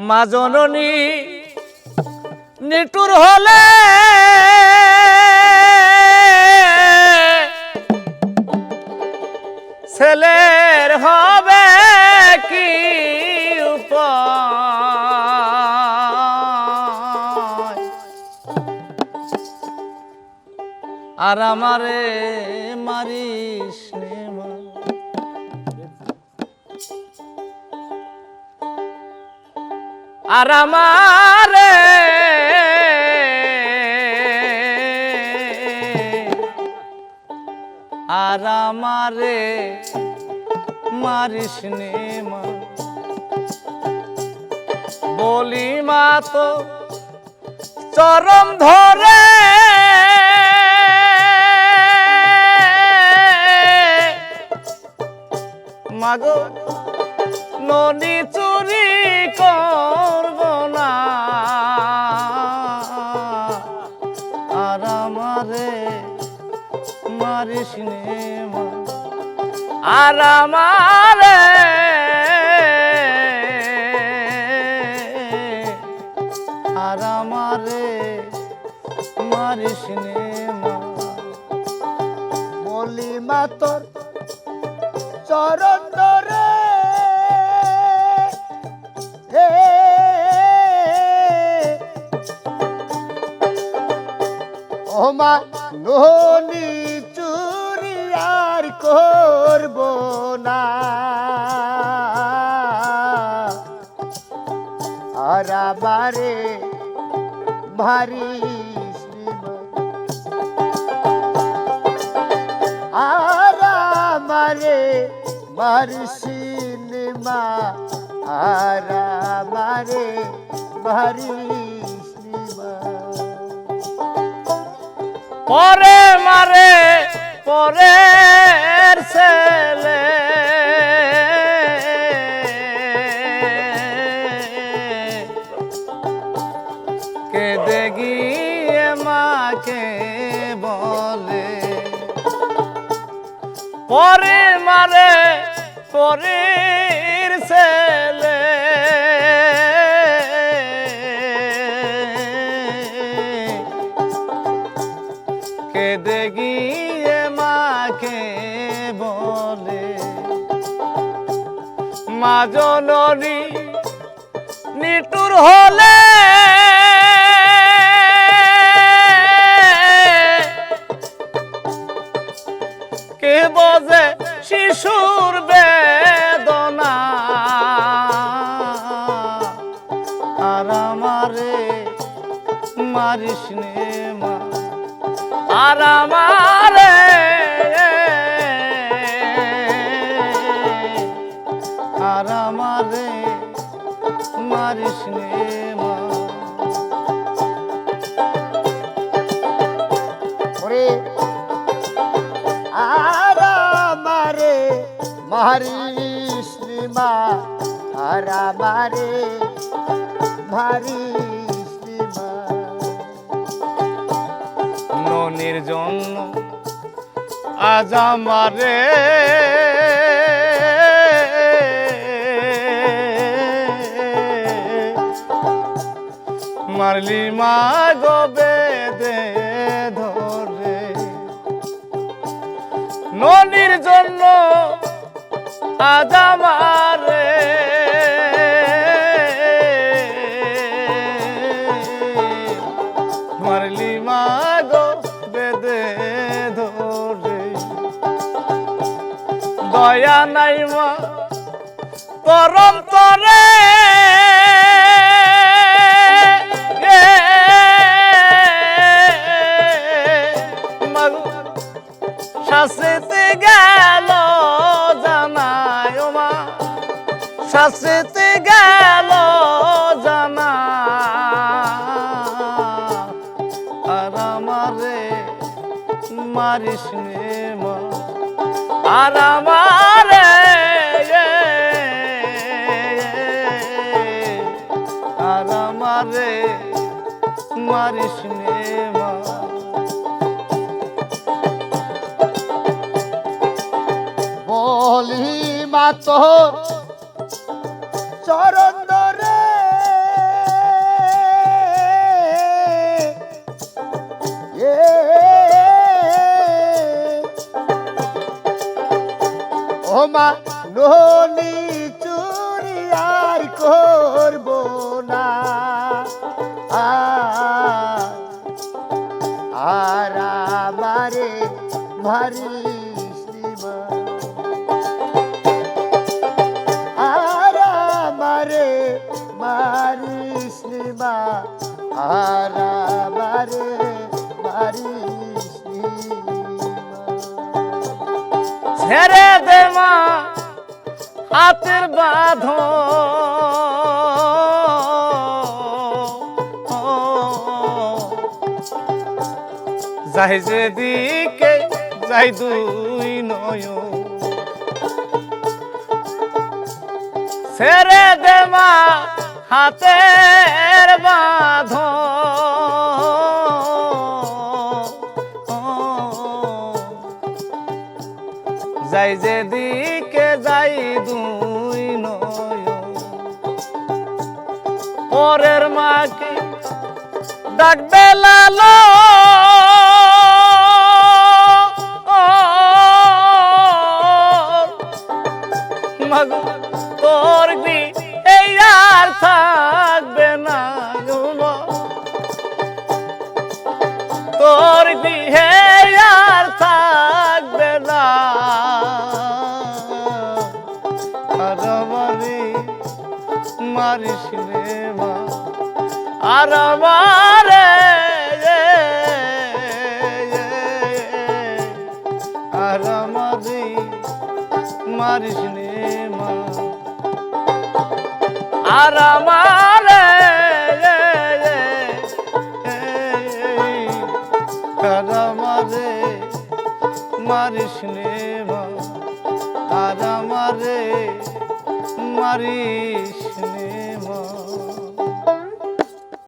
মা জননী নিটুর হলে ছেলের হবে কি উপায়? আর আমারে মারিস আর আমারে আর আমারে মারিস মা। বলি মা তো চরম ধরে মাগো চুরি করব না। আর আমারে মারিস আর আমারে আর আমারে মারিস বলি মা তোর চরণ ও মা নহনি চুরি আর করব না। আর আমারে ভারী আর আমারে মারসিনেমা আর আমারে মারিসিনেমা পরে মারে পরে ছেলে। কে দেগিয়ে মাকে বলে পরে মারে পরের ছেলে। মা জননী নিটুর হলে। কে বোঝে শিশুর বেদনা? আর আমারে মারিস মা। আর আমারে আর আমারে মারিস নে মা। ওরে, আর আমারে মারিসিনেমা আর আমারে মারিসিনেমা ননির জন্য আজ আমারে মারলি মা গবে দে ধরে। ননির জন্য আজ আমারে মারলি মা গো বেদে ধরে। দয়া নাই মা, পরম তরে। গেল জানায় ও মা শাসিতে গেল জানা আর আমারে মারিস মা আর আমারে আর আমারে মারিস মা বলি মা তোর চরণ ছেড়ে দে মা হাতের বাঁধ যাই যেদিকে যাই দুই নয় ছেড়ে দে মা হাতের বাঁধ যাই যেদিকে যাই দুই নয় পরের মাকে ডাকবে লালো আর আমারে আর আমারে মারিস মা। আর আমারে আর আমারে মারিস মা। আর আমারে মারিস